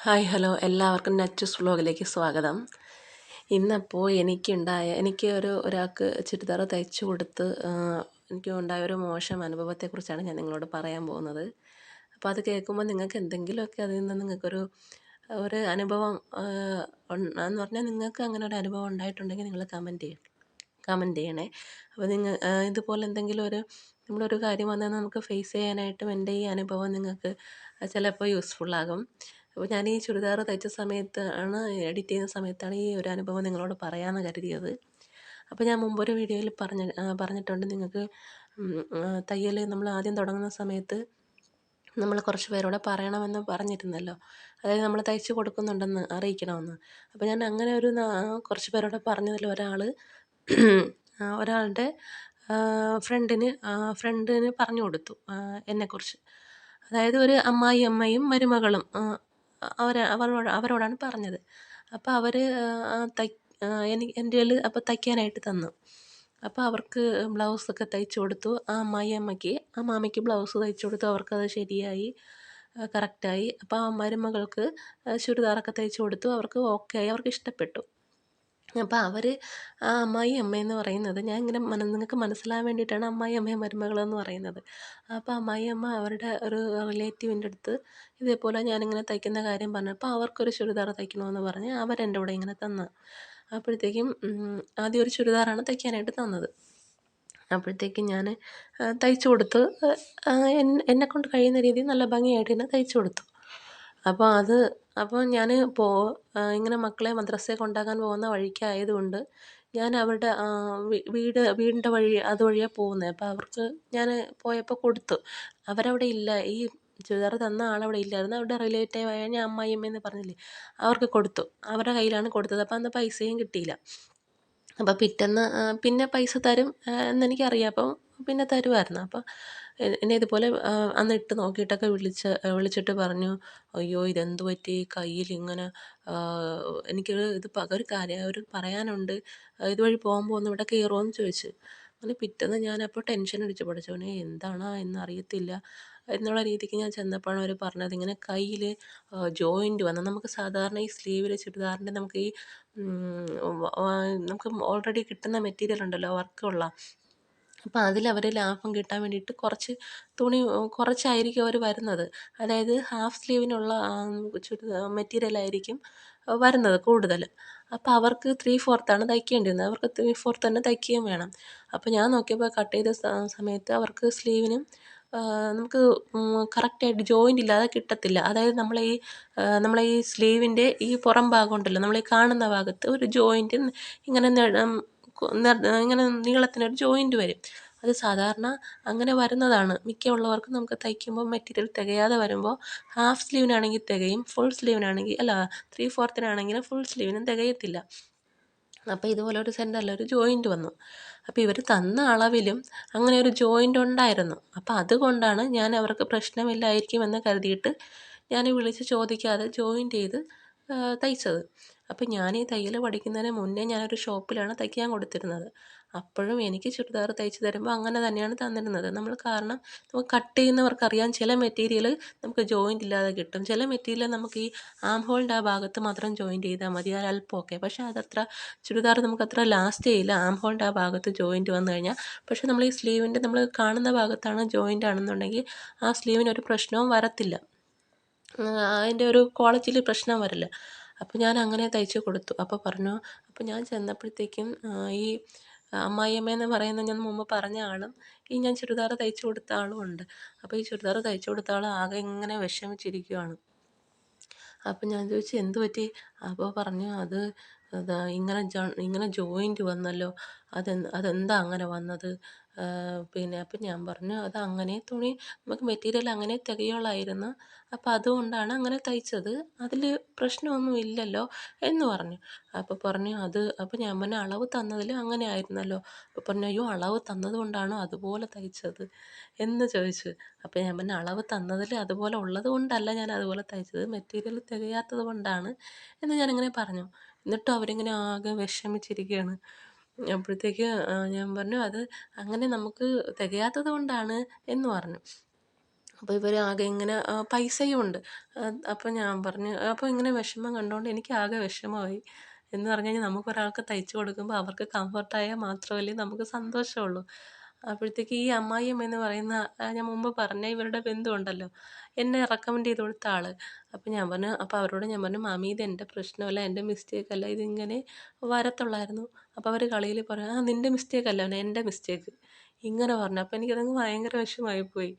Hi hello. എല്ലാവർക്കും നച്ചൂസ് വ്ളോഗിലേക്ക് സ്വാഗതം. ഇന്നപ്പോൾ എനിക്കുണ്ടായ എനിക്ക് ഒരു ഒരാൾക്ക് ചുരിദാർ തയ്ച്ചു കൊടുത്ത് എനിക്ക് ഉണ്ടായ ഒരു മോശം അനുഭവത്തെക്കുറിച്ചാണ് ഞാൻ നിങ്ങളോട് പറയാൻ പോകുന്നത്. അപ്പോൾ അത് കേൾക്കുമ്പോൾ നിങ്ങൾക്ക് എന്തെങ്കിലുമൊക്കെ അതിൽ നിന്ന് നിങ്ങൾക്കൊരു ഒരു അനുഭവം എന്ന് പറഞ്ഞാൽ നിങ്ങൾക്ക് അങ്ങനെ ഒരു അനുഭവം ഉണ്ടായിട്ടുണ്ടെങ്കിൽ നിങ്ങൾ കമന്റ് ചെയ്യണം കമന്റ് ചെയ്യണേ. അപ്പോൾ നിങ്ങൾ ഇതുപോലെ എന്തെങ്കിലും ഒരു നമ്മളൊരു കാര്യം വന്നാൽ നമുക്ക് ഫേസ് ചെയ്യാനായിട്ടും എന്റെ ഈ അനുഭവം നിങ്ങൾക്ക് ചിലപ്പോൾ യൂസ്ഫുള്ളാകും അപ്പോൾ ഞാൻ ഈ ചുരിദാർ തയ്ച്ച സമയത്ത് ആണ് എഡിറ്റ് ചെയ്യുന്ന സമയത്താണ് ഈ ഒരു അനുഭവം നിങ്ങളോട് പറയാമെന്ന് കരുതിയത്. അപ്പോൾ ഞാൻ മുമ്പൊരു വീഡിയോയിൽ പറഞ്ഞ പറഞ്ഞിട്ടുണ്ട്. നിങ്ങൾക്ക് തയ്യൽ നമ്മൾ ആദ്യം തുടങ്ങുന്ന സമയത്ത് നമ്മൾ കുറച്ച് പേരോട് പറയണമെന്ന് പറഞ്ഞിരുന്നല്ലോ. അതായത് നമ്മൾ തയ്ച്ച് കൊടുക്കുന്നുണ്ടെന്ന് അറിയിക്കണമെന്ന്. അപ്പോൾ ഞാൻ അങ്ങനെ ഒരു കുറച്ച് പേരോട് പറഞ്ഞതിൽ ഒരാൾ ഒരാളുടെ ഫ്രണ്ടിന് ഫ്രണ്ടിന് പറഞ്ഞു കൊടുത്തു എന്നെക്കുറിച്ച്. അതായത് ഒരു അമ്മായി അമ്മയും മരുമകളും അവർ അവരോട് അവരോടാണ് പറഞ്ഞത്. അപ്പോൾ അവർ എനിക്ക് എന്റെ കയ്യിൽ അപ്പോൾ തയ്ക്കാനായിട്ട് തന്നു. അപ്പോൾ അവർക്ക് ബ്ലൗസൊക്കെ തയ്ച്ചു കൊടുത്തു. ആ അമ്മായി അമ്മയ്ക്ക് ആ മാമയ്ക്ക് ബ്ലൗസ് തയ്ച്ചു കൊടുത്തു. അവർക്കത് ശരിയായി കറക്റ്റായി. അപ്പോൾ ആ മരുമകൾക്ക് ചുരിദാറൊക്കെ തയ്ച്ചു കൊടുത്തു. അവർക്ക് ഓക്കെ ആയി അവർക്ക് ഇഷ്ടപ്പെട്ടു. അപ്പോൾ അവർ ആ അമ്മായി അമ്മയെന്ന് പറയുന്നത് ഞാൻ ഇങ്ങനെ മന നിങ്ങൾക്ക് മനസ്സിലാകാൻ വേണ്ടിയിട്ടാണ് അമ്മായി അമ്മയും മരുമകളെന്ന് പറയുന്നത്. അപ്പോൾ അമ്മായി അമ്മ അവരുടെ ഒരു റിലേറ്റീവിന്റെ അടുത്ത് ഇതേപോലെ ഞാനിങ്ങനെ തയ്ക്കുന്ന കാര്യം പറഞ്ഞു. അപ്പോൾ അവർക്കൊരു ചുരിദാർ തയ്ക്കണമെന്ന് പറഞ്ഞ് അവരെന്റെ കൂടെ ഇങ്ങനെ തന്നു. അപ്പോഴത്തേക്കും ആദ്യം ഒരു ചുരിദാറാണ് തയ്ക്കാനായിട്ട് തന്നത്. അപ്പോഴത്തേക്കും ഞാൻ തയ്ച്ചു കൊടുത്ത് എന്നെക്കൊണ്ട് കഴിയുന്ന രീതിയിൽ നല്ല ഭംഗിയായിട്ട് തന്നെ തയ്ച്ചു കൊടുത്തു. അപ്പോൾ അത് അപ്പോൾ ഞാൻ പോ ഇങ്ങനെ മക്കളെ മദ്രസയിൽ കൊണ്ടാക്കാൻ പോകുന്ന വഴിക്കായതുകൊണ്ട് ഞാൻ അവരുടെ വീട് വീടിന്റെ വഴി അതുവഴിയാണ് പോകുന്നത് അപ്പോൾ അവർക്ക് ഞാൻ പോയപ്പോൾ കൊടുത്തു. അവരവിടെ ഇല്ല. ഈ ചുരിദാർ തന്ന ആളവിടെ ഇല്ലായിരുന്നു. അവരുടെ റിലേറ്റീവായ ഞാൻ അമ്മായിയമ്മയെന്ന് പറഞ്ഞില്ലേ അവർക്ക് കൊടുത്തു. അവരുടെ കയ്യിലാണ് കൊടുത്തത്. അപ്പോൾ അന്ന് പൈസയും കിട്ടിയില്ല. അപ്പോൾ പിറ്റേന്ന് പിന്നെ പൈസ തരും എന്നെനിക്കറിയാം അപ്പം പിന്നെ തരുമായിരുന്നു അപ്പോൾ എന്നെ ഇതുപോലെ അന്ന് ഇട്ട് നോക്കിയിട്ടൊക്കെ വിളിച്ച് വിളിച്ചിട്ട് പറഞ്ഞു അയ്യോ ഇതെന്ത് പറ്റി? കയ്യിലിങ്ങനെ എനിക്കൊരു ഇത് ഒരു കാര്യം ഒരു പറയാനുണ്ട്. ഇതുവഴി പോകുമ്പോൾ ഒന്ന് ഇവിടെ കയറുമോ എന്ന് ചോദിച്ചു. അങ്ങനെ പിറ്റേന്ന് ഞാനപ്പോൾ ടെൻഷൻ അടിച്ചു പഠിച്ചവനെ എന്താണ് എന്നറിയത്തില്ല. എന്നുള്ള രീതിക്ക് ഞാൻ ചെന്നപ്പോഴാണ് അവർ പറഞ്ഞത് ഇങ്ങനെ കയ്യിൽ ജോയിന്റ് വന്ന് നമുക്ക് സാധാരണ ഈ സ്ലീവിൽ ചുരിദാറിന്റെ നമുക്ക് ഈ നമുക്ക് ഓൾറെഡി കിട്ടുന്ന മെറ്റീരിയൽ ഉണ്ടല്ലോ വർക്കുള്ള അപ്പോൾ അവർ ലാഭം കിട്ടാൻ വേണ്ടിയിട്ട് കുറച്ച് തുണി കുറച്ചായിരിക്കും അവർ വരുന്നത്. അതായത് ഹാഫ് സ്ലീവിനുള്ള ചുരിദാർ മെറ്റീരിയലായിരിക്കും വരുന്നത് കൂടുതൽ. അപ്പോൾ അവർക്ക് ത്രീ ഫോർത്താണ് തയ്ക്കേണ്ടിയിരുന്നത് അവർക്ക് ത്രീ ഫോർത്ത് തന്നെ തയ്ക്കുകയും വേണം. അപ്പോൾ ഞാൻ നോക്കിയപ്പോൾ കട്ട് ചെയ്ത സമയത്ത് അവർക്ക് സ്ലീവിനും നമുക്ക് കറക്റ്റായിട്ട് ജോയിന്റ് ഇല്ലാതെ കിട്ടത്തില്ല. അതായത് നമ്മളെ ഈ നമ്മളെ ഈ സ്ലീവിന്റെ ഈ പുറം ഭാഗം ഉണ്ടല്ലോ നമ്മൾ ഈ കാണുന്ന ഭാഗത്ത് ഒരു ജോയിന്റ് ഇങ്ങനെ ഇങ്ങനെ നീളത്തിനൊരു ജോയിന്റ് വരും. അത് സാധാരണ അങ്ങനെ വരുന്നതാണ്. മിക്ക ഉള്ളവർക്കും നമുക്ക് തയ്ക്കുമ്പോൾ മെറ്റീരിയൽ തികയാതെ വരുമ്പോൾ ഹാഫ് സ്ലീവിനാണെങ്കിൽ തികയും ഫുൾ സ്ലീവിനാണെങ്കിൽ അല്ല ത്രീ ഫോർത്തിനാണെങ്കിൽ ഫുൾ സ്ലീവിനും തികയത്തില്ല. അപ്പോൾ ഇതുപോലെ ഒരു സെന്ററിൽ ഒരു ജോയിന്റ് വന്നു. അപ്പോൾ ഇവർ തന്ന അളവിലും അങ്ങനെ ഒരു ജോയിന്റ് ഉണ്ടായിരുന്നു. അപ്പോൾ അതുകൊണ്ടാണ് ഞാൻ അവർക്ക് പ്രശ്നമില്ലായിരിക്കുമെന്ന് കരുതിയിട്ട് ഞാൻ വിളിച്ച് ചോദിക്കാതെ ജോയിന്റ് ചെയ്ത് തയ്ച്ചത്. അപ്പം ഞാൻ ഈ തയ്യൽ പഠിക്കുന്നതിന് മുന്നേ ഞാനൊരു ഷോപ്പിലാണ് തയ്ക്കാൻ കൊടുത്തിരുന്നത്. അപ്പോഴും എനിക്ക് ചുരിദാർ തയ്ച്ച് തരുമ്പോൾ അങ്ങനെ തന്നെയാണ് തന്നിരുന്നത്. നമ്മൾ കാരണം നമുക്ക് കട്ട് ചെയ്യുന്നവർക്കറിയാം ചില മെറ്റീരിയൽ നമുക്ക് ജോയിന്റ് ഇല്ലാതെ കിട്ടും. ചില മെറ്റീരിയൽ നമുക്ക് ഈ ആം ഹോളിന്റെ ആ ഭാഗത്ത് മാത്രം ജോയിന്റ് ചെയ്താൽ മതി. അല്പമൊക്കെ പക്ഷേ അതത്ര ചുരിദാർ നമുക്കത്ര ലാസ്റ്റ് ചെയ്യില്ല. ആം ഹോളിന്റെ ആ ഭാഗത്ത് ജോയിന്റ് വന്നു കഴിഞ്ഞാൽ. പക്ഷേ നമ്മൾ ഈ സ്ലീവിന്റെ നമ്മൾ കാണുന്ന ഭാഗത്താണ് ജോയിന്റ് ആണെന്നുണ്ടെങ്കിൽ ആ സ്ലീവിനൊരു പ്രശ്നവും വരത്തില്ല. അതിന്റെ ഒരു ക്വാളിറ്റിയിൽ പ്രശ്നം വരില്ല. അപ്പോൾ ഞാൻ അങ്ങനെ തയ്ച്ച് കൊടുത്തു. അപ്പോൾ പറഞ്ഞു അപ്പോൾ ഞാൻ ചെന്നപ്പോഴത്തേക്കും ഈ അമ്മായിയമ്മയെന്ന് പറയുന്ന ഞാൻ മുമ്പ് പറഞ്ഞ ആളും ഈ ഞാൻ ചുരിദാർ തയ്ച്ചു കൊടുത്ത ആളും ഉണ്ട്. അപ്പോൾ ഈ ചുരിദാർ തയ്ച്ചു കൊടുത്ത ആൾ ആകെ ഇങ്ങനെ വിഷമിച്ചിരിക്കുകയാണ് അപ്പം ഞാൻ ചോദിച്ചു എന്ത് പറ്റി? അപ്പോൾ പറഞ്ഞു അത് ഇങ്ങനെ ഇങ്ങനെ ജോയിന്റ് വന്നല്ലോ. അതെന്താ അങ്ങനെ വന്നത്? പിന്നെ അപ്പം ഞാൻ പറഞ്ഞു അത് അങ്ങനെ തുണി നമുക്ക് മെറ്റീരിയൽ അങ്ങനെ തികയുള്ളായിരുന്നു. അപ്പം അതുകൊണ്ടാണ് അങ്ങനെ തയ്ച്ചത്. അതിൽ പ്രശ്നമൊന്നും ഇല്ലല്ലോ എന്ന് പറഞ്ഞു. അപ്പം പറഞ്ഞു അത് അപ്പം ഞാൻ പറഞ്ഞു അളവ് തന്നതിൽ അങ്ങനെ ആയിരുന്നല്ലോ. അപ്പം പറഞ്ഞു അയ്യോ അളവ് തന്നത് കൊണ്ടാണോ അതുപോലെ തയ്ച്ചത്? എന്ന് ചോദിച്ചു. അപ്പം ഞാൻ പറഞ്ഞു അളവ് തന്നതിൽ അതുപോലെ ഉള്ളത് കൊണ്ടല്ല ഞാൻ അതുപോലെ തയ്ച്ചത്. മെറ്റീരിയൽ തികയാത്തത് കൊണ്ടാണ് എന്ന് ഞാനിങ്ങനെ പറഞ്ഞു. എന്നിട്ടും അവരിങ്ങനെ ആകെ വിഷമിച്ചിരിക്കുകയാണ്. അപ്പോഴത്തേക്ക് ഞാൻ പറഞ്ഞു അത് അങ്ങനെ നമുക്ക് തികയാത്തത് കൊണ്ടാണ് എന്ന് പറഞ്ഞു. അപ്പോൾ ഇവർ ആകെ ഇങ്ങനെ പൈസയും ഉണ്ട്. അപ്പോൾ ഞാൻ പറഞ്ഞു അപ്പോൾ ഇങ്ങനെ വിഷമം കണ്ടുകൊണ്ട് എനിക്ക് ആകെ വിഷമമായി. എന്ന് പറഞ്ഞു കഴിഞ്ഞാൽ നമുക്കൊരാൾക്ക് തയ്ച്ചു കൊടുക്കുമ്പോൾ അവർക്ക് കംഫർട്ടായാൽ മാത്രമല്ലേ നമുക്ക് സന്തോഷമുള്ളൂ. അപ്പോഴത്തേക്ക് ഈ അമ്മായിയമ്മ എന്ന് പറയുന്ന ഞാൻ മുമ്പ് പറഞ്ഞ ഇവരുടെ ബന്ധുവുണ്ടല്ലോ എന്നെ റെക്കമെൻഡ് ചെയ്ത് കൊടുത്ത ആൾ അപ്പോൾ ഞാൻ പറഞ്ഞു അപ്പോൾ അവരോട് ഞാൻ പറഞ്ഞു മാമി ഇത് എന്റെ പ്രശ്നമല്ല എന്റെ മിസ്റ്റേക്ക് അല്ല ഇതിങ്ങനെ വരത്തുള്ളായിരുന്നു. അപ്പോൾ അവർ കളിയിൽ പറഞ്ഞു ആ നിന്റെ മിസ്റ്റേക്ക് അല്ല എന്റെ മിസ്റ്റേക്ക് ഇങ്ങനെ പറഞ്ഞു. അപ്പോൾ എനിക്കതങ്ങ് ഭയങ്കര പോയി.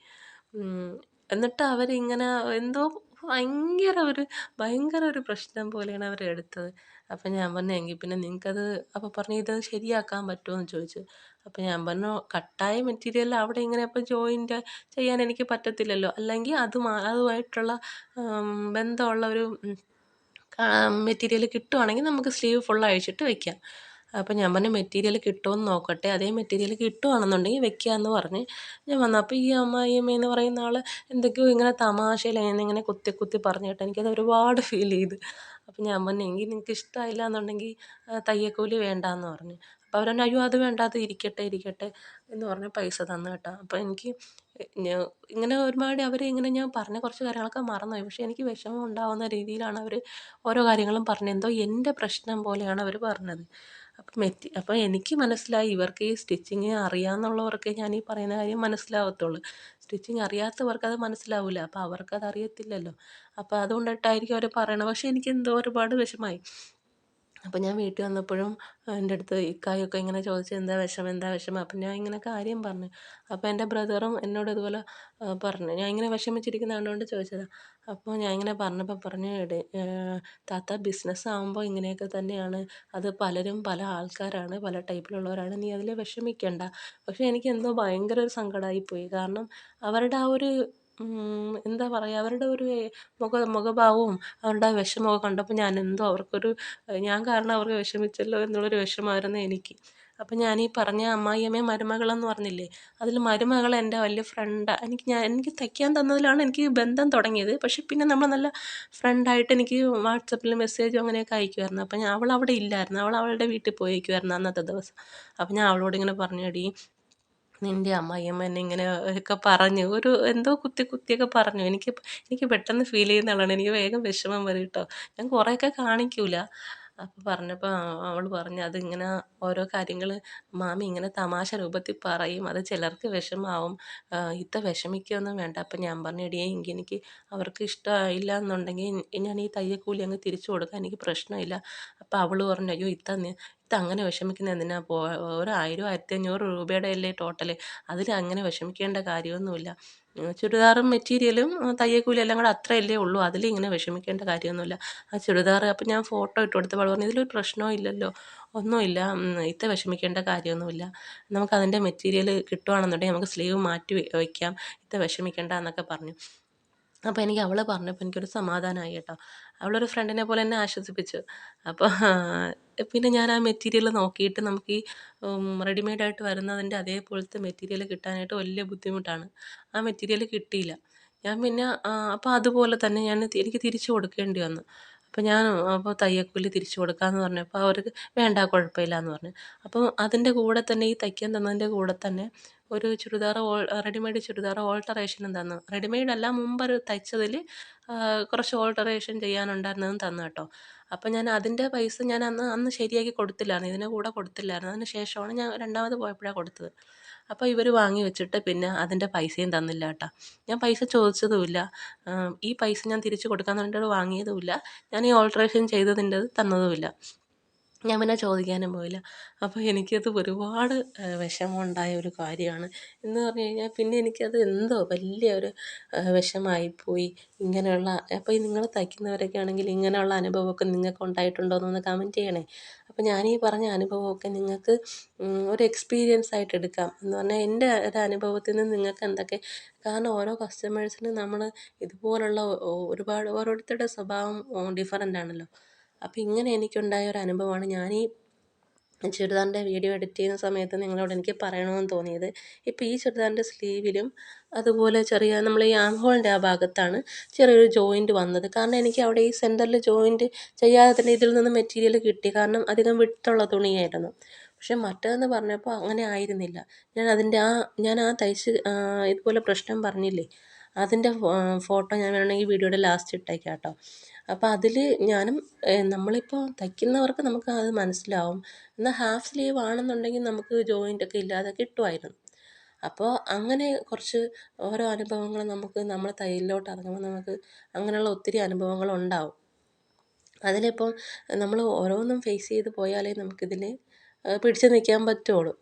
എന്നിട്ട് അവരിങ്ങനെ എന്തോ ഭയങ്കര ഒരു ഭയങ്കര ഒരു പ്രശ്നം പോലെയാണ് അവർ എടുത്തത്. അപ്പം ഞാൻ പറഞ്ഞു എങ്കിൽ പിന്നെ നിങ്ങൾക്കത് അപ്പോൾ പറഞ്ഞു ഇത് ശരിയാക്കാൻ പറ്റുമോ എന്ന് ചോദിച്ചു. അപ്പോൾ ഞാൻ പറഞ്ഞു കട്ടായ മെറ്റീരിയൽ അവിടെ ഇങ്ങനെ അപ്പോൾ ജോയിന്റ് ചെയ്യാൻ എനിക്ക് പറ്റത്തില്ലല്ലോ. അല്ലെങ്കിൽ അത് അതുമായിട്ടുള്ള ബന്ധമുള്ള ഒരു മെറ്റീരിയൽ കിട്ടുവാണെങ്കിൽ നമുക്ക് സ്ലീവ് ഫുൾ അഴിച്ചിട്ട് വെക്കാം. അപ്പോൾ ഞാൻ പറഞ്ഞു മെറ്റീരിയൽ കിട്ടുമെന്ന് നോക്കട്ടെ. അതേ മെറ്റീരിയൽ കിട്ടുവാണെന്നുണ്ടെങ്കിൽ വെക്കാമെന്ന് പറഞ്ഞ് ഞാൻ വന്നു. അപ്പോൾ ഈ അമ്മ ഈ അമ്മ എന്ന് പറയുന്ന ആൾ എന്തൊക്കെയോ ഇങ്ങനെ തമാശയിൽ ഇങ്ങനെ കുത്തി കുത്തി പറഞ്ഞു കേട്ടോ എനിക്കത് ഒരുപാട് ഫീൽ ചെയ്ത്. അപ്പോൾ ഞാൻ പറഞ്ഞു എങ്കിൽ നിങ്ങൾക്ക് ഇഷ്ടമായില്ല എന്നുണ്ടെങ്കിൽ തയ്യക്കൂലി വേണ്ടാന്ന് പറഞ്ഞു. അപ്പോൾ അവർ പറഞ്ഞു അയ്യോ അത് വേണ്ട അത് ഇരിക്കട്ടെ ഇരിക്കട്ടെ എന്ന് പറഞ്ഞ് പൈസ തന്നു കേട്ടോ. അപ്പം എനിക്ക് ഇങ്ങനെ ഒരുപാട് അവർ ഇങ്ങനെ ഞാൻ പറഞ്ഞ കുറച്ച് കാര്യങ്ങളൊക്കെ മറന്നുപോയി. പക്ഷേ എനിക്ക് വിഷമം ഉണ്ടാവുന്ന രീതിയിലാണ് അവർ ഓരോ കാര്യങ്ങളും പറഞ്ഞത്. എന്തോ എന്റെ പ്രശ്നം പോലെയാണ് അവർ പറഞ്ഞത്. അപ്പം മെറ്റി അപ്പം എനിക്ക് മനസ്സിലായി ഇവർക്ക് ഈ സ്റ്റിച്ചിങ് അറിയാമെന്നുള്ളവർക്ക് ഞാൻ ഈ പറയുന്ന കാര്യം മനസ്സിലാവത്തുള്ളൂ. സ്റ്റിച്ചിങ് അറിയാത്തവർക്ക് അത് മനസ്സിലാവില്ല അപ്പോൾ അവർക്കത് അറിയത്തില്ലല്ലോ. അപ്പോൾ അതുകൊണ്ടിട്ടായിരിക്കും അവർ പറയണത്. പക്ഷേ എനിക്ക് എന്തോ ഒരുപാട് വിഷമമായി. അപ്പോൾ ഞാൻ വീട്ടിൽ വന്നപ്പോഴും എന്റെ അടുത്ത് ഇക്കായൊക്കെ ഇങ്ങനെ ചോദിച്ചു എന്താ വിഷമം? എന്താ വിഷമം? അപ്പം ഞാൻ ഇങ്ങനെ കാര്യം പറഞ്ഞു. അപ്പോൾ എന്റെ ബ്രദറും എന്നോട് ഇതുപോലെ പറഞ്ഞു. ഞാൻ ഇങ്ങനെ വിഷമിച്ചിരിക്കുന്ന കണ്ടുകൊണ്ട് ചോദിച്ചതാണ് അപ്പോൾ ഞാൻ ഇങ്ങനെ പറഞ്ഞപ്പോൾ പറഞ്ഞു താത്ത ബിസിനസ് ആകുമ്പോൾ ഇങ്ങനെയൊക്കെ തന്നെയാണ്. അത് പലരും പല ആൾക്കാരാണ് പല ടൈപ്പിലുള്ളവരാണ്. നീ അതിൽ വിഷമിക്കേണ്ട. പക്ഷേ എനിക്ക് എന്തോ ഭയങ്കര ഒരു സങ്കടമായി പോയി കാരണം അവരുടെ ആ ഒരു എന്താ പറയുക അവരുടെ ഒരു മുഖ മുഖഭാവവും അവരുടെ ആ വിഷമമൊക്കെ കണ്ടപ്പോൾ ഞാൻ എന്തോ അവർക്കൊരു ഞാൻ കാരണം അവർക്ക് വിഷമിച്ചല്ലോ എന്നുള്ളൊരു വിഷമമായിരുന്നു എനിക്ക്. അപ്പം ഞാൻ ഈ പറഞ്ഞ അമ്മായിയമ്മയും മരുമകളെന്ന് പറഞ്ഞില്ലേ അതിൽ മരുമകൾ എന്റെ വലിയ ഫ്രണ്ടാണ് എനിക്ക് ഞാൻ എനിക്ക് തയ്ക്കാൻ തന്നതിലാണ് എനിക്ക് ബന്ധം തുടങ്ങിയത്. പക്ഷെ പിന്നെ നമ്മൾ നല്ല ഫ്രണ്ടായിട്ട് എനിക്ക് വാട്സപ്പിൽ മെസ്സേജും അങ്ങനെയൊക്കെ അയക്കുമായിരുന്നു. അപ്പം ഞാൻ അവൾ അവിടെ ഇല്ലായിരുന്നു. അവൾ അവളുടെ വീട്ടിൽ പോയേക്കുമായിരുന്നു അന്നത്തെ ദിവസം. അപ്പം ഞാൻ അവളോട് ഇങ്ങനെ പറഞ്ഞു എടീ നിന്റെ അമ്മായിയമ്മ എന്നെ ഇങ്ങനെ ഒക്കെ പറഞ്ഞു. ഒരു എന്തോ കുത്തി കുത്തിയൊക്കെ പറഞ്ഞു. എനിക്ക് എനിക്ക് പെട്ടെന്ന് ഫീൽ ചെയ്യുന്നതാണ്. എനിക്ക് വേഗം വിഷമം വരും കേട്ടോ ഞാൻ കുറേയൊക്കെ കാണിക്കില്ല അപ്പോൾ പറഞ്ഞപ്പോൾ അവൾ പറഞ്ഞു അതിങ്ങനെ ഓരോ കാര്യങ്ങൾ മാമി ഇങ്ങനെ തമാശ രൂപത്തിൽ പറയും. അത് ചിലർക്ക് വിഷമാവും. ഇത്ത വിഷമിക്കുകയൊന്നും വേണ്ട. അപ്പം ഞാൻ പറഞ്ഞു എടിയേ എങ്കിൽ എനിക്ക് അവർക്ക് ഇഷ്ടമായില്ല എന്നുണ്ടെങ്കിൽ ഞാൻ ഈ തയ്യക്കൂലി അങ്ങ് തിരിച്ചു കൊടുക്കാൻ എനിക്ക് പ്രശ്നമില്ല. അപ്പോൾ അവൾ പറഞ്ഞു അയ്യോ ഇത്ത ഇത്ത അങ്ങനെ വിഷമിക്കുന്നത് എന്തിനാ പോ ഒരു ആയിരം ആയിരത്തി അഞ്ഞൂറ് രൂപയുടെ അല്ലേ ടോട്ടൽ അതിൽ അങ്ങനെ വിഷമിക്കേണ്ട കാര്യമൊന്നുമില്ല. ചുരിദാറും മെറ്റീരിയലും തയ്യൽക്കൂലി എല്ലാം കൂടെ അത്രയല്ലേ ഉള്ളൂ. അതിൽ ഇങ്ങനെ വിഷമിക്കേണ്ട കാര്യമൊന്നുമില്ല. ആ ചുരിദാർ അപ്പം ഞാൻ ഫോട്ടോ ഇട്ട് കൊടുത്തപ്പോൾ പറഞ്ഞു ഇതിലൊരു പ്രശ്നവും ഇല്ലല്ലോ. ഒന്നുമില്ല. ഇത്ര വിഷമിക്കേണ്ട കാര്യമൊന്നുമില്ല. നമുക്ക് അതിന്റെ മെറ്റീരിയൽ കിട്ടുകയാണെന്നുണ്ടെങ്കിൽ നമുക്ക് സ്ലീവ് മാറ്റി വയ്ക്കാം ഇത്ര വിഷമിക്കേണ്ട എന്നൊക്കെ പറഞ്ഞു. അപ്പോൾ എനിക്ക് അവൾ പറഞ്ഞപ്പോൾ എനിക്കൊരു സമാധാനമായി കേട്ടോ. അവളൊരു ഫ്രണ്ടിനെ പോലെ എന്നെ ആശ്വസിപ്പിച്ചു. അപ്പോൾ പിന്നെ ഞാൻ ആ മെറ്റീരിയൽ നോക്കിയിട്ട് നമുക്ക് ഈ റെഡിമെയ്ഡായിട്ട് വരുന്നതിന്റെ അതേപോലത്തെ മെറ്റീരിയൽ കിട്ടാനായിട്ട് വലിയ ബുദ്ധിമുട്ടാണ്. ആ മെറ്റീരിയൽ കിട്ടിയില്ല. ഞാൻ പിന്നെ അപ്പോൾ അതുപോലെ തന്നെ ഞാൻ എനിക്ക് തിരിച്ചു കൊടുക്കേണ്ടി വന്നു. അപ്പോൾ ഞാൻ അപ്പോൾ തയ്യൽക്കൂലി തിരിച്ചു കൊടുക്കാമെന്ന് പറഞ്ഞപ്പോൾ അവർക്ക് വേണ്ട കുഴപ്പമില്ല എന്ന് പറഞ്ഞു. അപ്പോൾ അതിന്റെ കൂടെ തന്നെ ഈ തയ്ക്കാൻ തന്നതിന്റെ കൂടെ തന്നെ ഒരു ചുരിദാർ ഓൾ റെഡിമെയ്ഡ് ചുരിദാർ ഓൾട്ടറേഷനും തന്നു. റെഡിമെയ്ഡ് അല്ല മുമ്പ് തയ്ച്ചതിൽ കുറച്ച് ഓൾട്ടറേഷൻ ചെയ്യാനുണ്ടായിരുന്നതും തന്നു കേട്ടോ. അപ്പം ഞാൻ അതിന്റെ പൈസ ഞാൻ അന്ന് അന്ന് ശരിയാക്കി കൊടുത്തില്ലായിരുന്നു. ഇതിന്റെ കൂടെ കൊടുത്തില്ലായിരുന്നു. അതിന് ശേഷമാണ് ഞാൻ രണ്ടാമത് പോയപ്പോഴാണ് കൊടുത്തത്. അപ്പോൾ ഇവർ വാങ്ങി വെച്ചിട്ട് പിന്നെ അതിന്റെ പൈസയും തന്നില്ല കേട്ടോ. ഞാൻ പൈസ ചോദിച്ചതുമില്ല. ഈ പൈസ ഞാൻ തിരിച്ച് കൊടുക്കാമെന്ന് പറഞ്ഞിട്ട് വാങ്ങിയതുമില്ല. ഞാൻ ഈ ഓൾട്രേഷൻ ചെയ്തതിന്റെത് തന്നതുമില്ല. ഞാൻ പിന്നെ ചോദിക്കാനും പോയില്ല. അപ്പോൾ എനിക്കത് ഒരുപാട് വിഷമമുണ്ടായ ഒരു കാര്യമാണ്. എന്ന് പറഞ്ഞു കഴിഞ്ഞാൽ പിന്നെ എനിക്കത് എന്തോ വലിയ ഒരു വിഷമമായിപ്പോയി ഇങ്ങനെയുള്ള അപ്പോൾ ഈ നിങ്ങൾ തയ്ക്കുന്നവരൊക്കെ ആണെങ്കിൽ ഇങ്ങനെയുള്ള അനുഭവമൊക്കെ നിങ്ങൾക്ക് ഉണ്ടായിട്ടുണ്ടോ എന്നൊന്ന് കമന്റ് ചെയ്യണേ. അപ്പോൾ ഞാൻ ഈ പറഞ്ഞ അനുഭവമൊക്കെ നിങ്ങൾക്ക് ഒരു എക്സ്പീരിയൻസ് ആയിട്ട് എടുക്കാം. എന്ന് പറഞ്ഞാൽ എന്റെ ഒരു അനുഭവത്തിൽ നിന്ന് നിങ്ങൾക്ക് എന്തൊക്കെ കാരണം ഓരോ കസ്റ്റമേഴ്സിനും നമ്മൾ ഇതുപോലുള്ള ഒരുപാട് ഓരോരുത്തരുടെ സ്വഭാവം ഡിഫറന്റ് ആണല്ലോ. അപ്പോൾ ഇങ്ങനെ എനിക്കുണ്ടായ ഒരു അനുഭവമാണ്. ഞാൻ ഈ ചുരിദാറിന്റെ വീഡിയോ എഡിറ്റ് ചെയ്യുന്ന സമയത്ത് നിങ്ങളോട് എനിക്ക് പറയണമെന്ന് തോന്നിയത്. ഇപ്പോൾ ഈ ചുരിദാറിന്റെ സ്ലീവിലും അതുപോലെ ചെറിയ നമ്മൾ ഈ ആം ഹോളിന്റെ ആ ഭാഗത്താണ് ചെറിയൊരു ജോയിന്റ് വന്നത്. കാരണം എനിക്ക് അവിടെ ഈ സെന്ററിൽ ജോയിന്റ് ചെയ്യാതെ തന്നെ ഇതിൽ നിന്ന് മെറ്റീരിയൽ കിട്ടി. കാരണം അധികം വിട്ടുള്ള തുണിയായിരുന്നു. പക്ഷെ മറ്റേതെന്ന് പറഞ്ഞപ്പോൾ അങ്ങനെ ആയിരുന്നില്ല. ഞാൻ അതിന്റെ ആ ഞാൻ ആ തയ്ച്ച് ഇതുപോലെ പ്രശ്നം പറഞ്ഞില്ലേ? അതിന്റെ ഫോട്ടോ ഞാൻ വേണമെങ്കിൽ വീഡിയോയുടെ ലാസ്റ്റ് ഇട്ടേക്കാം കേട്ടോ അപ്പോൾ അതിൽ ഞാനും നമ്മളിപ്പോൾ തയ്ക്കുന്നവർക്ക് നമുക്ക് അത് മനസ്സിലാവും. എന്നാൽ ഹാഫ് സ്ലീവ് ആണെന്നുണ്ടെങ്കിൽ നമുക്ക് ജോയിന്റ് ഒക്കെ ഇല്ലാതെ കിട്ടുമായിരുന്നു. അപ്പോൾ അങ്ങനെ കുറച്ച് ഓരോ അനുഭവങ്ങൾ നമുക്ക് നമ്മൾ തയ്യലിലോട്ട് ഇറങ്ങുമ്പോൾ നമുക്ക് അങ്ങനെയുള്ള ഒത്തിരി അനുഭവങ്ങൾ ഉണ്ടാവും. അതിലിപ്പം നമ്മൾ ഓരോന്നും ഫേസ് ചെയ്ത് പോയാലേ നമുക്കിതിൽ പിടിച്ച് നിൽക്കാൻ പറ്റുള്ളൂ.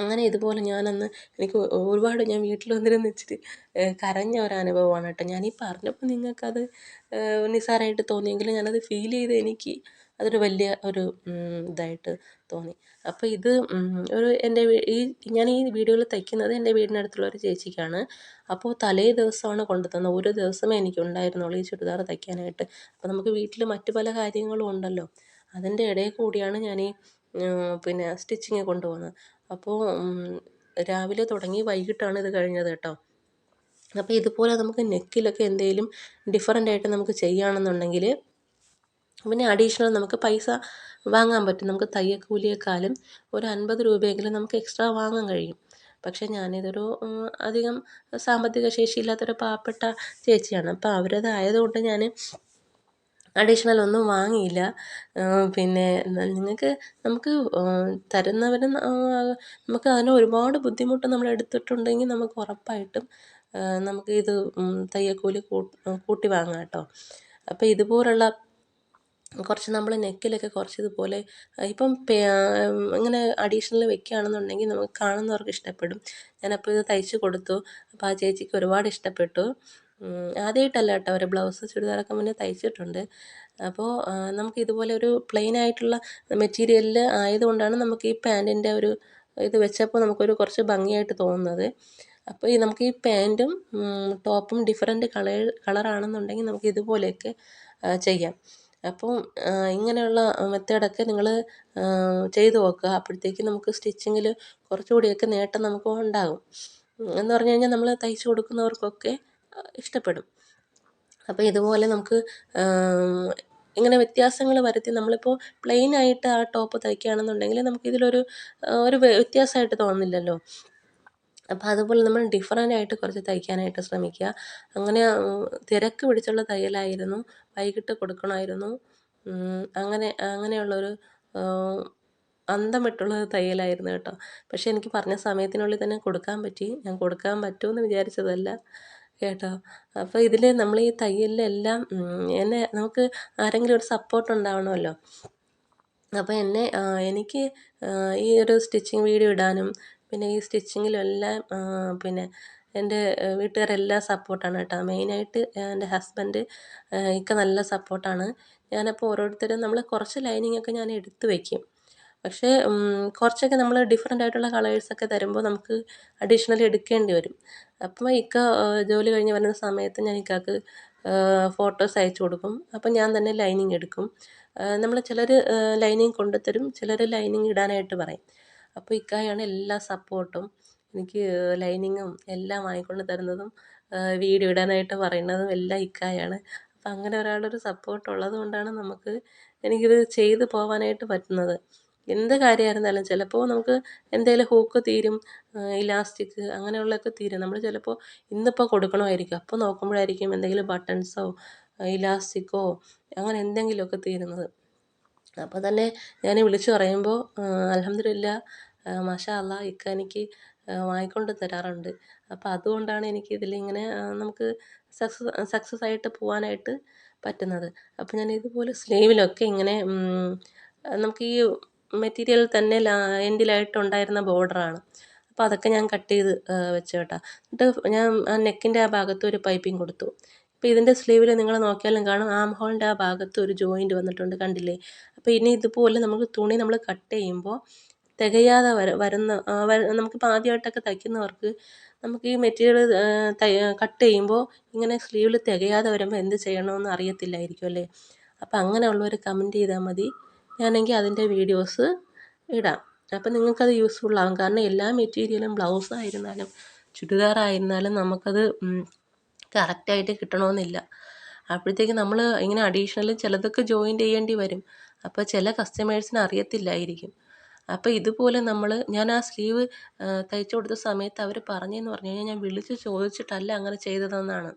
അങ്ങനെ ഇതുപോലെ ഞാനന്ന് എനിക്ക് ഒരുപാട് ഞാൻ വീട്ടിൽ വന്നിരുന്ന് ഇച്ചിരി കരഞ്ഞ ഒരു അനുഭവമാണ് കേട്ടോ. ഞാനീ പറഞ്ഞപ്പോൾ നിങ്ങൾക്കത് നിസ്സാരമായിട്ട് തോന്നിയെങ്കിലും ഞാനത് ഫീൽ ചെയ്ത് എനിക്ക് അതൊരു വലിയ ഒരു ഇതായിട്ട് തോന്നി. അപ്പോൾ ഇത് ഒരു എന്റെ ഈ ഞാൻ ഈ വീഡിയോയിൽ തയ്ക്കുന്നത് എന്റെ വീടിനടുത്തുള്ള ഒരു ചേച്ചിക്കാണ്. അപ്പോൾ തലേ ദിവസമാണ് കൊണ്ടു തന്നത്. ഒരു ദിവസമേ എനിക്ക് ഉണ്ടായിരുന്നുള്ളൂ ഈ ചുരിദാർ തയ്ക്കാനായിട്ട്. അപ്പോൾ നമുക്ക് വീട്ടിൽ മറ്റു പല കാര്യങ്ങളും ഉണ്ടല്ലോ. അതിന്റെ ഇടയിൽ കൂടിയാണ് ഞാൻ ഈ പിന്നെ സ്റ്റിച്ചിങ് കൊണ്ടുപോകുന്നത്. അപ്പോൾ രാവിലെ തുടങ്ങി വൈകിട്ടാണ് ഇത് കഴിഞ്ഞത് കേട്ടോ. അപ്പോൾ ഇതുപോലെ നമുക്ക് നെക്കിലൊക്കെ എന്തെങ്കിലും ഡിഫറെന്റ് ആയിട്ട് നമുക്ക് ചെയ്യുകയാണെന്നുണ്ടെങ്കിൽ പിന്നെ അഡീഷണൽ നമുക്ക് പൈസ വാങ്ങാൻ പറ്റും. നമുക്ക് തയ്യക്കൂലിയേക്കാളും ഒരു അൻപത് രൂപയെങ്കിലും നമുക്ക് എക്സ്ട്രാ വാങ്ങാൻ കഴിയും. പക്ഷേ ഞാനിതൊരു അധികം സാമ്പത്തിക ശേഷിയില്ലാത്തൊരു പാവപ്പെട്ട ചേച്ചിയാണ്. അപ്പോൾ അവരത് ആയതുകൊണ്ട് ഞാൻ അഡീഷണൽ ഒന്നും വാങ്ങിയില്ല. പിന്നെ നിങ്ങൾക്ക് നമുക്ക് തരുന്നവർ നമുക്ക് അതിന് ഒരുപാട് ബുദ്ധിമുട്ട് നമ്മൾ എടുത്തിട്ടുണ്ടെങ്കിൽ നമുക്ക് ഉറപ്പായിട്ടും നമുക്ക് ഇത് തയ്യക്കൂലി കൂട്ടി വാങ്ങാം കേട്ടോ. അപ്പോൾ ഇതുപോലുള്ള കുറച്ച് നമ്മൾ നെക്കിലൊക്കെ കുറച്ച് ഇതുപോലെ ഇപ്പം ഇങ്ങനെ അഡീഷണൽ വെക്കുകയാണെന്നുണ്ടെങ്കിൽ നമുക്ക് കാണുന്നവർക്ക് ഇഷ്ടപ്പെടും. ഞാനപ്പോൾ ഇത് തയ്ച്ച് കൊടുത്തു. അപ്പോൾ ആ ചേച്ചിക്ക് ഒരുപാട് ഇഷ്ടപ്പെട്ടു. ആദ്യമായിട്ടല്ല കേട്ടോ ഒരു ബ്ലൗസ് ചുരിദാറൊക്കെ മുന്നേ തയ്ച്ചിട്ടുണ്ട്. അപ്പോൾ നമുക്ക് ഇതുപോലെ ഒരു പ്ലെയിൻ ആയിട്ടുള്ള മെറ്റീരിയലിൽ ആയതുകൊണ്ടാണ് നമുക്ക് ഈ പാന്റിന്റെ ഒരു ഇത് വെച്ചപ്പോൾ നമുക്കൊരു കുറച്ച് ഭംഗിയായിട്ട് തോന്നുന്നത്. അപ്പോൾ ഈ നമുക്ക് ഈ പാന്റും ടോപ്പും ഡിഫറെന്റ് കളർ കളറാണെന്നുണ്ടെങ്കിൽ നമുക്ക് ഇതുപോലെയൊക്കെ ചെയ്യാം. അപ്പോൾ ഇങ്ങനെയുള്ള മെത്തേഡൊക്കെ നിങ്ങൾ ചെയ്തു നോക്കുക. അപ്പോഴത്തേക്ക് നമുക്ക് സ്റ്റിച്ചിങ്ങിൽ കുറച്ചുകൂടിയൊക്കെ നേട്ടം നമുക്ക് ഉണ്ടാകും. എന്ന് പറഞ്ഞു കഴിഞ്ഞാൽ നമ്മൾ തയ്ച്ചു കൊടുക്കുന്നവർക്കൊക്കെ ഇഷ്ടപ്പെടും. അപ്പോൾ ഇതുപോലെ നമുക്ക് ഇങ്ങനെ വ്യത്യാസങ്ങൾ വരുത്തി നമ്മളിപ്പോൾ പ്ലെയിൻ ആയിട്ട് ആ ടോപ്പ് തയ്ക്കുകയാണെന്നുണ്ടെങ്കിൽ നമുക്കിതിലൊരു ഒരു വ്യ- വ്യത്യാസമായിട്ട് തോന്നില്ലല്ലോ അപ്പോൾ അതുപോലെ നമ്മൾ ഡിഫറന്റ് ആയിട്ട് കുറച്ച് തയ്ക്കാനായിട്ട് ശ്രമിക്കുക. അങ്ങനെ തിരക്ക് പിടിച്ചുള്ള തയ്യലായിരുന്നു. വൈകിട്ട് കൊടുക്കണമായിരുന്നു. അങ്ങനെ അങ്ങനെയുള്ളൊരു അന്തമിട്ടുള്ള തയ്യലായിരുന്നു കേട്ടോ. പക്ഷേ എനിക്ക് പറഞ്ഞ സമയത്തിനുള്ളിൽ തന്നെ കൊടുക്കാൻ പറ്റി. ഞാൻ കൊടുക്കാൻ പറ്റുമെന്ന് വിചാരിച്ചതല്ല. കേട്ടോ. അപ്പോൾ ഇതിൽ നമ്മൾ ഈ തയ്യലിലെല്ലാം എന്നെ നമുക്ക് ആരെങ്കിലും ഒരു സപ്പോർട്ട് ഉണ്ടാവണമല്ലോ. അപ്പോൾ എന്നെ എനിക്ക് ഈ ഒരു സ്റ്റിച്ചിങ് വീഡിയോ ഇടാനും പിന്നെ ഈ സ്റ്റിച്ചിങ്ങിലും എല്ലാം പിന്നെ എന്റെ വീട്ടുകാരെല്ലാം സപ്പോർട്ടാണ് കേട്ടോ. മെയിനായിട്ട് എന്റെ ഹസ്ബൻഡ് ഒക്കെ നല്ല സപ്പോർട്ടാണ് ഞാനപ്പോൾ ഓരോരുത്തരും നമ്മൾ കുറച്ച് ലൈനിങ്ങൊക്കെ ഞാൻ എടുത്ത് വയ്ക്കും പക്ഷേ കുറച്ചൊക്കെ നമ്മൾ ഡിഫറെന്റ് ആയിട്ടുള്ള കളേഴ്സൊക്കെ തരുമ്പോൾ നമുക്ക് അഡീഷണലി എടുക്കേണ്ടി വരും. അപ്പോൾ ഇക്ക ജോലി കഴിഞ്ഞ് വരുന്ന സമയത്ത് ഞാൻ ഇക്കാക്ക് ഫോട്ടോസ് അയച്ചു കൊടുക്കും. അപ്പോൾ ഞാൻ തന്നെ ലൈനിങ് എടുക്കും. നമ്മൾ ചിലർ ലൈനിങ് കൊണ്ടുത്തരും ചിലർ ലൈനിങ് ഇടാനായിട്ട് പറയും. അപ്പോൾ ഇക്കായാണ് എല്ലാ സപ്പോർട്ടും എനിക്ക് ലൈനിങ്ങും എല്ലാം വാങ്ങിക്കൊണ്ട് തരുന്നതും വീഡിയോ ഇടാനായിട്ട് പറയുന്നതും എല്ലാം ഇക്കായാണ്. അപ്പം അങ്ങനെ ഒരാളൊരു സപ്പോർട്ട് ഉള്ളത് കൊണ്ടാണ് നമുക്ക് എനിക്കിത് ചെയ്തു പോകാനായിട്ട് പറ്റുന്നത്. എന്ത് കാര്യമായിരുന്നാലും ചിലപ്പോൾ നമുക്ക് എന്തെങ്കിലും ഹൂക്ക് തീരും ഇലാസ്റ്റിക് അങ്ങനെയുള്ളതൊക്കെ തീരും. നമ്മൾ ചിലപ്പോൾ ഇന്നിപ്പോൾ കൊടുക്കണമായിരിക്കും അപ്പോൾ നോക്കുമ്പോഴായിരിക്കും എന്തെങ്കിലും ബട്ടൺസോ ഇലാസ്റ്റിക്കോ അങ്ങനെ എന്തെങ്കിലുമൊക്കെ തീരുന്നത്. അപ്പോൾ തന്നെ ഞാൻ വിളിച്ചു പറയുമ്പോൾ അലഹമില്ല മാഷാ ഇക്ക എനിക്ക് വാങ്ങിക്കൊണ്ട് തരാറുണ്ട്. അപ്പോൾ അതുകൊണ്ടാണ് എനിക്ക് ഇതിലിങ്ങനെ നമുക്ക് സക്സസ് സക്സസ് ആയിട്ട് പോകാനായിട്ട് പറ്റുന്നത്. അപ്പോൾ ഞാൻ ഇതുപോലെ സ്ലീവിലൊക്കെ ഇങ്ങനെ നമുക്ക് ഈ മെറ്റീരിയൽ തന്നെ ലാ എൻഡിലായിട്ട് എൻഡിലായിട്ടുണ്ടായിരുന്ന ബോർഡറാണ്. അപ്പോൾ അതൊക്കെ ഞാൻ കട്ട് ചെയ്ത് വെച്ച് കേട്ടോ. എന്നിട്ട് ഞാൻ ആ നെക്കിന്റെ ആ ഭാഗത്ത് ഒരു പൈപ്പിംഗ് കൊടുത്തു. ഇപ്പോൾ ഇതിന്റെ സ്ലീവിൽ നിങ്ങൾ നോക്കിയാലും കാണും ആം ഹോളിന്റെ ആ ഭാഗത്ത് ഒരു ജോയിന്റ് വന്നിട്ടുണ്ട് കണ്ടില്ലേ? അപ്പോൾ ഇനി ഇതുപോലെ നമുക്ക് തുണി നമ്മൾ കട്ട് ചെയ്യുമ്പോൾ തികയാതെ വര വരുന്ന നമുക്കിപ്പോൾ ആദ്യമായിട്ടൊക്കെ തയ്ക്കുന്നവർക്ക് നമുക്ക് ഈ മെറ്റീരിയൽ കട്ട് ചെയ്യുമ്പോൾ ഇങ്ങനെ സ്ലീവിൽ തികയാതെ വരുമ്പോൾ എന്ത് ചെയ്യണമെന്ന് അറിയത്തില്ലായിരിക്കും അല്ലേ? അപ്പോൾ അങ്ങനെയുള്ളവർ കമന്റ് ചെയ്താൽ മതി. ഞാനെങ്കിൽ അതിന്റെ വീഡിയോസ് ഇടാം. അപ്പം നിങ്ങൾക്കത് യൂസ്ഫുൾ ആവും. കാരണം എല്ലാ മെറ്റീരിയലും ബ്ലൗസ് ആയിരുന്നാലും ചുരിദാർ ആയിരുന്നാലും നമുക്കത് കറക്റ്റായിട്ട് കിട്ടണമെന്നില്ല. അപ്പോഴത്തേക്ക് നമ്മൾ ഇങ്ങനെ അഡീഷണൽ ചിലതൊക്കെ ജോയിൻ ചെയ്യേണ്ടി വരും. അപ്പോൾ ചില കസ്റ്റമേഴ്സിന് അറിയത്തില്ലായിരിക്കും. അപ്പോൾ ഇതുപോലെ നമ്മൾ ഞാൻ ആ സ്ലീവ് തയ്ച്ചു കൊടുത്ത സമയത്ത് അവർ പറഞ്ഞതെന്ന് പറഞ്ഞു കഴിഞ്ഞാൽ ഞാൻ വിളിച്ച് ചോദിച്ചിട്ടല്ല അങ്ങനെ ചെയ്തതെന്നാണ്.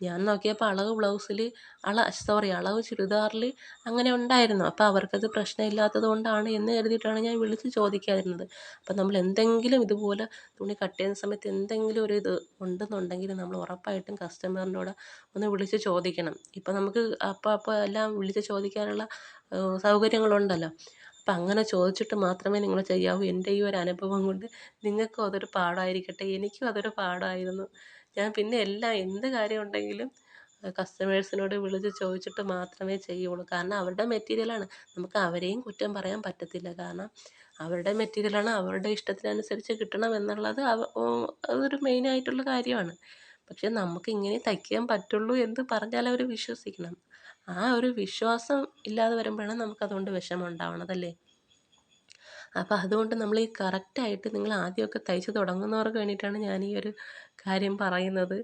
ഞാൻ നോക്കിയപ്പോൾ അളവ് ബ്ലൗസിൽ അള സോറി അളവ് ചുരിദാറിൽ അങ്ങനെ ഉണ്ടായിരുന്നു. അപ്പോൾ അവർക്കത് പ്രശ്നമില്ലാത്തത് കൊണ്ടാണ് എന്ന് കരുതിയിട്ടാണ് ഞാൻ വിളിച്ച് ചോദിക്കാതിരുന്നത്. അപ്പോൾ നമ്മൾ എന്തെങ്കിലും ഇതുപോലെ തുണി കട്ട് ചെയ്യുന്ന സമയത്ത് എന്തെങ്കിലും ഒരു ഇത് ഉണ്ടെന്നുണ്ടെങ്കിൽ നമ്മൾ ഉറപ്പായിട്ടും കസ്റ്റമറിനോട് ഒന്ന് വിളിച്ച് ചോദിക്കണം. ഇപ്പം നമുക്ക് അപ്പോൾ അപ്പോൾ എല്ലാം വിളിച്ച് ചോദിക്കാനുള്ള സൗകര്യങ്ങളുണ്ടല്ലോ. അപ്പം അങ്ങനെ ചോദിച്ചിട്ട് മാത്രമേ നിങ്ങൾ ചെയ്യാവൂ. എന്റെ ഈ ഒരു അനുഭവം കൊണ്ട് നിങ്ങൾക്കും അതൊരു പാഠമായിരിക്കട്ടെ എനിക്കും അതൊരു പാഠമായിരുന്നു ഞാൻ പിന്നെ എല്ലാം എന്ത് കാര്യം ഉണ്ടെങ്കിലും കസ്റ്റമേഴ്സിനോട് വിളിച്ച് ചോദിച്ചിട്ട് മാത്രമേ ചെയ്യുള്ളൂ. കാരണം അവരുടെ മെറ്റീരിയലാണ് നമുക്ക് അവരെയും കുറ്റം പറയാൻ പറ്റത്തില്ല. കാരണം അവരുടെ മെറ്റീരിയലാണ് അവരുടെ ഇഷ്ടത്തിനനുസരിച്ച് കിട്ടണം എന്നുള്ളത് അതൊരു മെയിനായിട്ടുള്ള കാര്യമാണ്. പക്ഷെ നമുക്ക് ഇങ്ങനെ തയ്ക്കാൻ പറ്റുള്ളൂ എന്ന് പറഞ്ഞാൽ അവർ വിശ്വസിക്കണം. ആ ഒരു വിശ്വാസം ഇല്ലാതെ വരുമ്പോഴാണ് നമുക്കതുകൊണ്ട് വിഷമം ഉണ്ടാവണതല്ലേ അപ്പോൾ അതുകൊണ്ട് നമ്മൾ ഈ കറക്റ്റായിട്ട് നിങ്ങൾ ആദ്യമൊക്കെ തയ്ച്ച് തുടങ്ങുന്നവർക്ക് വേണ്ടിയിട്ടാണ് ഞാൻ ഈ ഒരു കാര്യം പറയുന്നത്.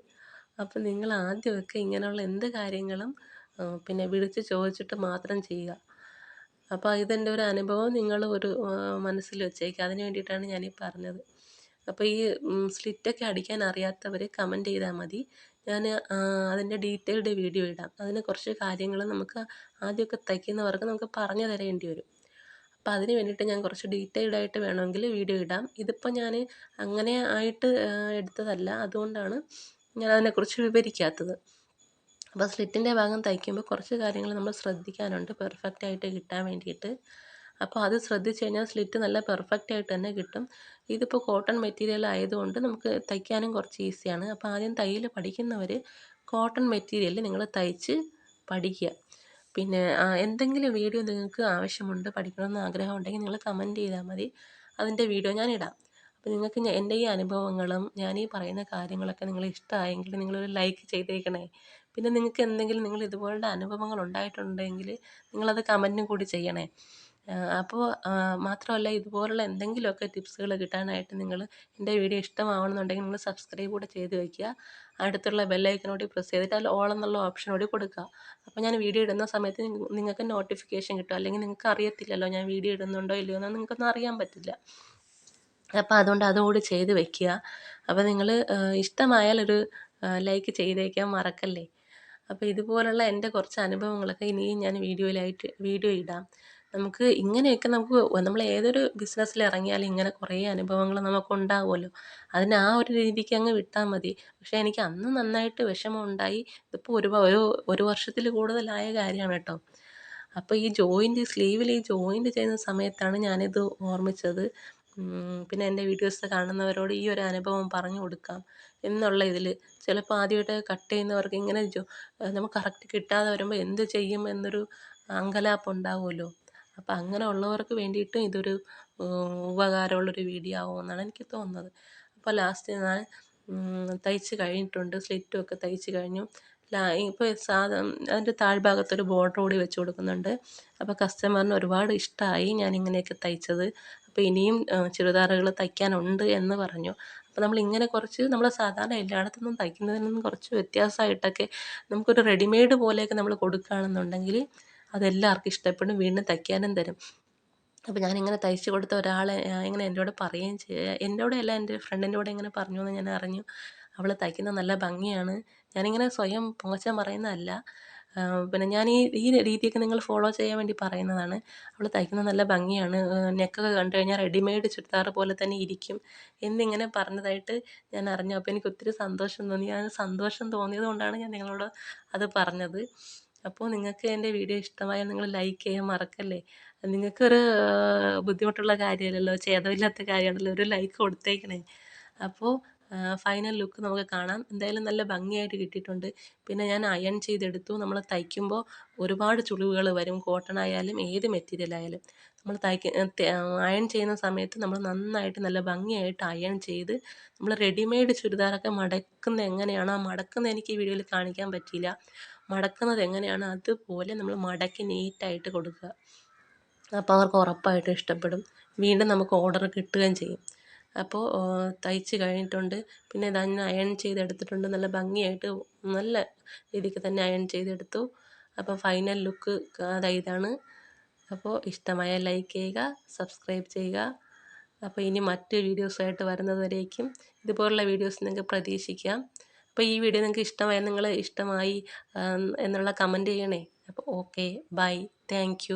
അപ്പോൾ നിങ്ങൾ ആദ്യമൊക്കെ ഇങ്ങനെയുള്ള എന്ത് കാര്യങ്ങളും പിന്നെ വിളിച്ച് ചോദിച്ചിട്ട് മാത്രം ചെയ്യുക. അപ്പോൾ ഇതെന്റെ ഒരു അനുഭവം നിങ്ങൾ ഒരു മനസ്സിൽ വെച്ചേക്കുക. അതിന് വേണ്ടിയിട്ടാണ് ഞാനീ പറഞ്ഞത്. അപ്പോൾ ഈ സ്ലിറ്റൊക്കെ അടിക്കാൻ അറിയാത്തവർ കമന്റ് ചെയ്താൽ മതി. ഞാൻ അതിന്റെ ഡീറ്റെയിൽഡ് വീഡിയോ ഇടാം. അതിന് കുറച്ച് കാര്യങ്ങൾ നമുക്ക് ആദ്യമൊക്കെ തയ്ക്കുന്നവർക്ക് നമുക്ക് പറഞ്ഞു തരേണ്ടി വരും. അപ്പോൾ അതിന് വേണ്ടിയിട്ട് ഞാൻ കുറച്ച് ഡീറ്റെയിൽഡ് ആയിട്ട് വേണമെങ്കിൽ വീഡിയോ ഇടാം. ഇതിപ്പോൾ ഞാൻ അങ്ങനെ ആയിട്ട് എടുത്തതല്ല. അതുകൊണ്ടാണ് ഞാൻ അതിനെക്കുറിച്ച് വിവരിക്കാത്തത്. അപ്പോൾ സ്ലിറ്റിന്റെ ഭാഗം തയ്ക്കുമ്പോൾ കുറച്ച് കാര്യങ്ങൾ നമ്മൾ ശ്രദ്ധിക്കാനുണ്ട്. പെർഫെക്റ്റ് ആയിട്ട് കിട്ടാൻ വേണ്ടിയിട്ട്. അപ്പോൾ അത് ശ്രദ്ധിച്ച് കഴിഞ്ഞാൽ സ്ലിറ്റ് നല്ല പെർഫെക്റ്റ് ആയിട്ട് തന്നെ കിട്ടും. ഇതിപ്പോൾ കോട്ടൺ മെറ്റീരിയൽ ആയതുകൊണ്ട് നമുക്ക് തയ്ക്കാനും കുറച്ച് ഈസിയാണ്. അപ്പോൾ ആദ്യം തയ്യൽ പഠിക്കുന്നവർ കോട്ടൺ മെറ്റീരിയൽ നിങ്ങൾ തയ്ച്ച് പഠിക്കുക. പിന്നെ എന്തെങ്കിലും വീഡിയോ നിങ്ങൾക്ക് ആവശ്യമുണ്ട് പഠിക്കണമെന്ന് ആഗ്രഹം ഉണ്ടെങ്കിൽ നിങ്ങൾ കമന്റ് ചെയ്താൽ മതി. അതിന്റെ വീഡിയോ ഞാൻ ഇടാം. അപ്പോൾ നിങ്ങൾക്ക് എന്റെ ഈ അനുഭവങ്ങളും ഞാൻ ഈ പറയുന്ന കാര്യങ്ങളൊക്കെ നിങ്ങൾ ഇഷ്ടമായെങ്കിൽ നിങ്ങളൊരു ലൈക്ക് ചെയ്തേക്കണേ. പിന്നെ നിങ്ങൾക്ക് എന്തെങ്കിലും നിങ്ങൾ ഇതുപോലുള്ള അനുഭവങ്ങൾ ഉണ്ടായിട്ടുണ്ടെങ്കിൽ നിങ്ങളത് കമന്റും കൂടി ചെയ്യണേ. അപ്പോൾ മാത്രമല്ല ഇതുപോലുള്ള എന്തെങ്കിലുമൊക്കെ ടിപ്സുകൾ കിട്ടാനായിട്ട് നിങ്ങൾ എന്റെ വീഡിയോ ഇഷ്ടമാവണമെന്നുണ്ടെങ്കിൽ നിങ്ങൾ സബ്സ്ക്രൈബ് കൂടെ ചെയ്ത് വയ്ക്കുക അടുത്തുള്ള ബെല്ലൈക്കനോട് പ്രസ് ചെയ്തിട്ട് അതിൽ ഓൾ എന്നുള്ള ഓപ്ഷനോട് കൊടുക്കുക. അപ്പോൾ ഞാൻ വീഡിയോ ഇടുന്ന സമയത്ത് നിങ്ങൾക്ക് നോട്ടിഫിക്കേഷൻ കിട്ടും. അല്ലെങ്കിൽ നിങ്ങൾക്ക് അറിയത്തില്ലല്ലോ ഞാൻ വീഡിയോ ഇടുന്നുണ്ടോ ഇല്ലയോ എന്ന് നിങ്ങൾക്കൊന്നും അറിയാൻ പറ്റില്ല. അപ്പോൾ അതുകൊണ്ട് അതുകൂടി ചെയ്ത് വെക്കുക. അപ്പോൾ നിങ്ങൾ ഇഷ്ടമായാൽ ഒരു ലൈക്ക് ചെയ്തേക്കാൻ മറക്കല്ലേ? അപ്പോൾ ഇതുപോലുള്ള എന്റെ കുറച്ച് അനുഭവങ്ങളൊക്കെ ഇനിയും ഞാൻ വീഡിയോയിലായിട്ട് വീഡിയോ ഇടാം. നമുക്ക് ഇങ്ങനെയൊക്കെ നമുക്ക് നമ്മൾ ഏതൊരു ബിസിനസ്സിൽ ഇറങ്ങിയാലും ഇങ്ങനെ കുറേ അനുഭവങ്ങൾ നമുക്കുണ്ടാവുമല്ലോ. അതിന് ആ ഒരു രീതിക്ക് അങ്ങ് വിട്ടാൽ മതി. പക്ഷേ എനിക്ക് അന്ന് നന്നായിട്ട് വിഷമം ഉണ്ടായി ഇതിപ്പോൾ ഒരു ഒരു ഒരു വർഷത്തിൽ കൂടുതലായ കാര്യമാണ് കേട്ടോ. അപ്പോൾ ഈ ജോയിന്റ് സ്ലീവിൽ ഈ ജോയിന്റ് ചെയ്യുന്ന സമയത്താണ് ഞാനിത് ഓർമ്മിച്ചത്. പിന്നെ എന്റെ വീഡിയോസ് കാണുന്നവരോട് ഈ ഒരു അനുഭവം പറഞ്ഞു കൊടുക്കാം എന്നുള്ള ഇതിൽ ചിലപ്പോൾ ആദ്യമായിട്ട് കട്ട് ചെയ്യുന്നവർക്ക് ഇങ്ങനെ നമുക്ക് കറക്റ്റ് കിട്ടാതെ വരുമ്പോൾ എന്ത് ചെയ്യും എന്നൊരു അങ്കലാപ്പ് ഉണ്ടാവുമല്ലോ. അപ്പോൾ അങ്ങനെ ഉള്ളവർക്ക് വേണ്ടിയിട്ടും ഇതൊരു ഉപകാരമുള്ളൊരു വീഡിയോ ആവുമെന്നാണ് എനിക്ക് തോന്നുന്നത്. അപ്പോൾ ലാസ്റ്റ് ഞാൻ തയ്ച്ച് കഴിഞ്ഞിട്ടുണ്ട്. സ്ലിറ്റും ഒക്കെ തയ്ച്ച് കഴിഞ്ഞു. ഇപ്പോൾ സാധാ അതിന്റെ താഴ്ഭാഗത്തൊരു ബോർഡർ കൂടി വെച്ച് കൊടുക്കുന്നുണ്ട്. അപ്പോൾ കസ്റ്റമറിന് ഒരുപാട് ഇഷ്ടമായി ഞാൻ ഇങ്ങനെയൊക്കെ തയ്ച്ചത്. അപ്പോൾ ഇനിയും ചുരിദാറുകൾ തയ്ക്കാനുണ്ട് എന്ന് പറഞ്ഞു. അപ്പോൾ നമ്മൾ ഇങ്ങനെ കുറച്ച് നമ്മൾ സാധാരണ എല്ലായിടത്തുനിന്നും തയ്ക്കുന്നതിൽ നിന്നും കുറച്ച് വ്യത്യാസമായിട്ടൊക്കെ നമുക്കൊരു റെഡിമെയ്ഡ് പോലെയൊക്കെ നമ്മൾ കൊടുക്കുകയാണെന്നുണ്ടെങ്കിൽ അതെല്ലാവർക്കും ഇഷ്ടപ്പെടും വീണ്ടും തയ്ക്കാനും തരും. അപ്പോൾ ഞാനിങ്ങനെ തയ്ച്ച് കൊടുത്ത ഒരാളെ ഇങ്ങനെ എന്നോട് പറയുകയും ചെയ്യുക എന്നോട് അല്ല എന്റെ ഫ്രണ്ടിന്റെ കൂടെ ഇങ്ങനെ പറഞ്ഞു എന്ന് ഞാൻ അറിഞ്ഞു. അവൾ തയ്ക്കുന്നത് നല്ല ഭംഗിയാണ്. ഞാനിങ്ങനെ സ്വയം പൊങ്ങച്ച പറയുന്നതല്ല. പിന്നെ ഞാൻ ഈ ഈ രീതിയൊക്കെ നിങ്ങൾ ഫോളോ ചെയ്യാൻ വേണ്ടി പറയുന്നതാണ്. അവൾ തയ്ക്കുന്നത് നല്ല ഭംഗിയാണ്. നെക്കൊക്കെ കണ്ടു കഴിഞ്ഞാൽ റെഡിമെയ്ഡ് ചുരിദാർ പോലെ തന്നെ ഇരിക്കും എന്നിങ്ങനെ പറഞ്ഞതായിട്ട് ഞാൻ അറിഞ്ഞു. അപ്പോൾ എനിക്ക് ഒത്തിരി സന്തോഷം തോന്നി. ഞാൻ സന്തോഷം തോന്നിയത് കൊണ്ടാണ് ഞാൻ നിങ്ങളോട് അത് പറഞ്ഞത്. അപ്പോൾ നിങ്ങൾക്ക് എന്റെ വീഡിയോ ഇഷ്ടമായാൽ നിങ്ങൾ ലൈക്ക് ചെയ്യാൻ മറക്കല്ലേ? നിങ്ങൾക്കൊരു ബുദ്ധിമുട്ടുള്ള കാര്യമല്ലല്ലോ ഛേദമില്ലാത്ത കാര്യമാണല്ലോ ഒരു ലൈക്ക് കൊടുത്തേക്കണേ. അപ്പോൾ ഫൈനൽ ലുക്ക് നമുക്ക് കാണാം. എന്തായാലും നല്ല ഭംഗിയായിട്ട് കിട്ടിയിട്ടുണ്ട്. പിന്നെ ഞാൻ അയൺ ചെയ്തെടുത്തു. നമ്മൾ തയ്ക്കുമ്പോൾ ഒരുപാട് ചുളിവുകൾ വരും. കോട്ടൺ ആയാലും ഏത് മെറ്റീരിയൽ ആയാലും. നമ്മൾ തയ്ക്ക അയൺ ചെയ്യുന്ന സമയത്ത് നമ്മൾ നന്നായിട്ട് നല്ല ഭംഗിയായിട്ട് അയൺ ചെയ്ത് നമ്മൾ റെഡിമെയ്ഡ് ചുരിദാറൊക്കെ മടക്കുന്ന എങ്ങനെയാണോ ആ മടക്കുന്നത് എനിക്ക് ഈ വീഡിയോയിൽ കാണിക്കാൻ പറ്റിയില്ല. മടക്കുന്നത് എങ്ങനെയാണ് അതുപോലെ നമ്മൾ മടക്കി നീറ്റായിട്ട് കൊടുക്കുക. അപ്പോൾ അവർക്ക് ഉറപ്പായിട്ടും ഇഷ്ടപ്പെടും. വീണ്ടും നമുക്ക് ഓർഡർ കിട്ടുകയും ചെയ്യും. അപ്പോൾ തയ്ച്ച് കഴിഞ്ഞിട്ടുണ്ട്. പിന്നെ ഇതാ ഞാൻ അയൺ ചെയ്തെടുത്തിട്ടുണ്ട്. നല്ല ഭംഗിയായിട്ട് നല്ല രീതിക്ക് തന്നെ അയൺ ചെയ്തെടുത്തു. അപ്പോൾ ഫൈനൽ ലുക്ക് അതായതാണ് അപ്പോൾ ഇഷ്ടമായ ലൈക്ക് ചെയ്യുക സബ്സ്ക്രൈബ് ചെയ്യുക. അപ്പോൾ ഇനി മറ്റ് വീഡിയോസായിട്ട് വരുന്നതുവരേക്കും ഇതുപോലുള്ള വീഡിയോസ് നിങ്ങൾക്ക് പ്രതീക്ഷിക്കാം. അപ്പോൾ ഈ വീഡിയോ നിങ്ങൾക്ക് ഇഷ്ടമായ നിങ്ങൾ ഇഷ്ടമായി എന്നുള്ള കമന്റ് ചെയ്യണേ. അപ്പോൾ ഓക്കെ ബൈ താങ്ക്